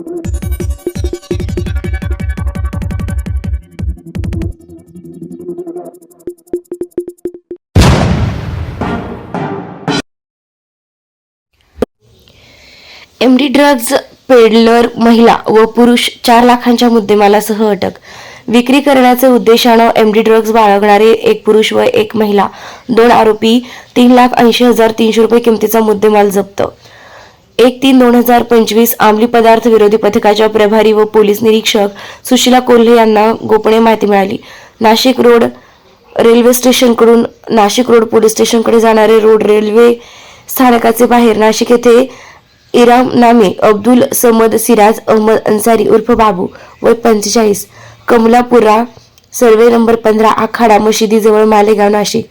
M D drugs peddler महिला व पुरुष चार लाखांच्या मुद्देमालासह अटक. विक्री करण्याचे उद्देशानं एम डी ड्रग्ज बाळगणारे एक पुरुष व एक महिला दोन आरोपी तीन लाख ऐंशी हजार तीनशे रुपये किमतीचा मुद्देमाल जप्त. एक तीन दोन हजार पंचवीस अंमली पदार्थ विरोधी पथकाच्या प्रभारी व पोलीस निरीक्षक सुशीला कोल्हे यांना गोपनीय माहिती मिळाली. नाशिक रोड रेल्वे स्टेशनकडून नाशिक रोड पोलीस स्टेशनकडे जाणारे रोड रेल्वे स्थानकाचे बाहेर नाशिक येथे इराम नामे अब्दुल समद सिराज अहमद अन्सारी उर्फ बाबू वय पंचेचाळीस कमलापुरा सर्वे नंबर पंधरा आखाडा मशिदीजवळ मालेगाव नाशिक.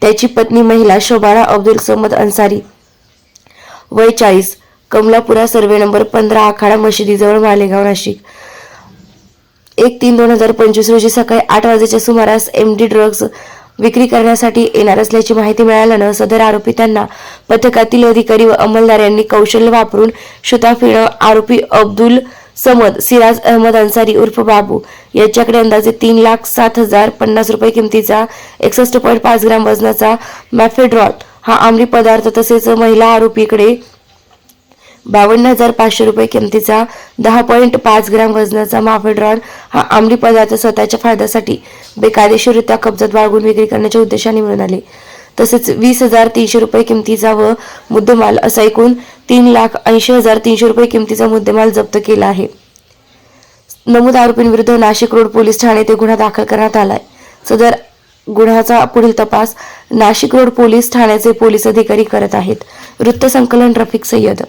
त्याची पत्नी महिला शोभारा अब्दुल समद अन्सारी वय चाळीस. कमलापुरा सर्वे नंबर पंधरा आखाडा मशिदीजवळ मालेगाव नाशिक. एक तीन दोन हजार पंचवीस रोजी सकाळी आठ वाजेच्या सुमारास एम डी ड्रग्ज विक्री करण्यासाठी येणार असल्याची माहिती मिळाल्यानं सदर आरोपी त्यांना पथकातील अधिकारी व अंमलदार यांनी कौशल्य वापरून शुताफीनं आरोपी अब्दुल समद सिराज अहमद अन्सारी उर्फ बाबू यांच्याकडे अंदाजे तीन लाख सात हजार पन्नास रुपये किमतीचा एकसष्ट पॉईंट पाच ग्राम वजनाचा मॅफेड्रॉल हा अंमली पदार्थ तसेच महिला आरोपीकडे बावन्न हजार पाचशे रुपये किमतीचा दहा पॉईंट पाच ग्राम वजनाचा माफेड्रॉन हा अंमली पदार्थ स्वतःच्या फायद्यासाठी बेकायदेशीररित्या कब्जात बाळगून विक्री करण्याच्या उद्देशाने मिळून आले. तसेच वीस हजार तीनशे रुपये किमतीचा व मुद्देमाल असा एकूण तीन लाख ऐंशी हजार तीनशे रुपये किमतीचा मुद्देमाल जप्त केला आहे. नमूद आरोपींविरुद्ध नाशिक रोड पोलीस ठाणे येथे गुन्हा दाखल करण्यात आलाय. सदर गुन्ह्याचा पुढील तपास नाशिक रोड पोलीस ठाण्याचे पोलीस अधिकारी करत आहेत. वृत्तसंकलन रफिक सय्यद.